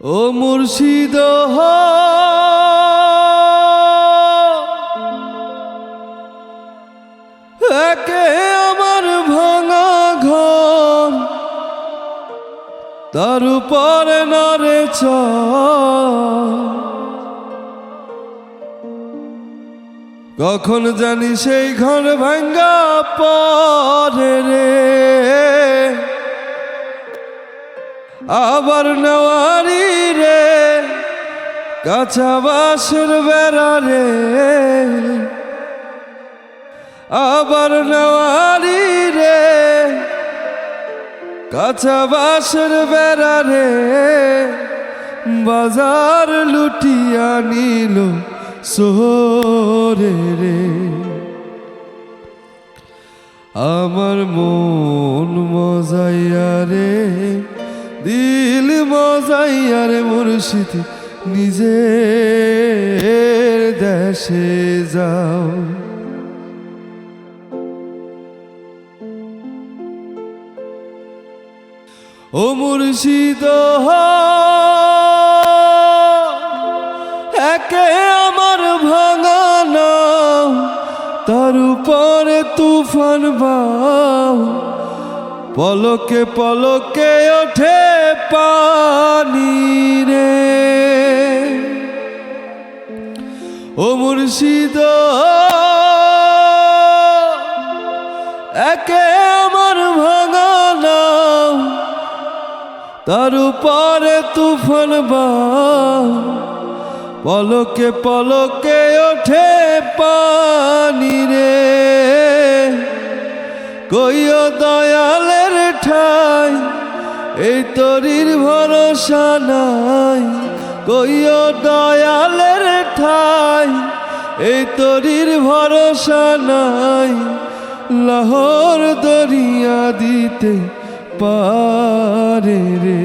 ও মুর্শিদ একে আমার ভাঙা ঘর তার উপরে নরে চ কখন জানি সেই ঘর ভাঙ্গা পরে রে। আবার নেওয়ারি রে কাঁচা বাসের বেড়া রে। আবার নেওয়ারি রে কাঁচা বাসের বেড়া রে। বাজার লুটিয়া নিল সোরে রে। আমার মন মজাইয়া রে, দিল মজাইয়া রে মুর্শিদ, নিজের দেশে যাও। ও মুর্শিদ একে তার উপরে তুফান বাও। পলকে পলকে ওঠে পানি রে। ও মুর্শিদ, একে আমার ভাঙানা তার উপরে তুফান বাও। পলকে পলকে ওঠে পানি রে। কইও দয়ালের ঠাই, এই তরির ভরসা নাই। কইও দয়ালের ঠাই, এই তরির ভরসা নাই। লাহোর দরিয়া দিতে পারে রে।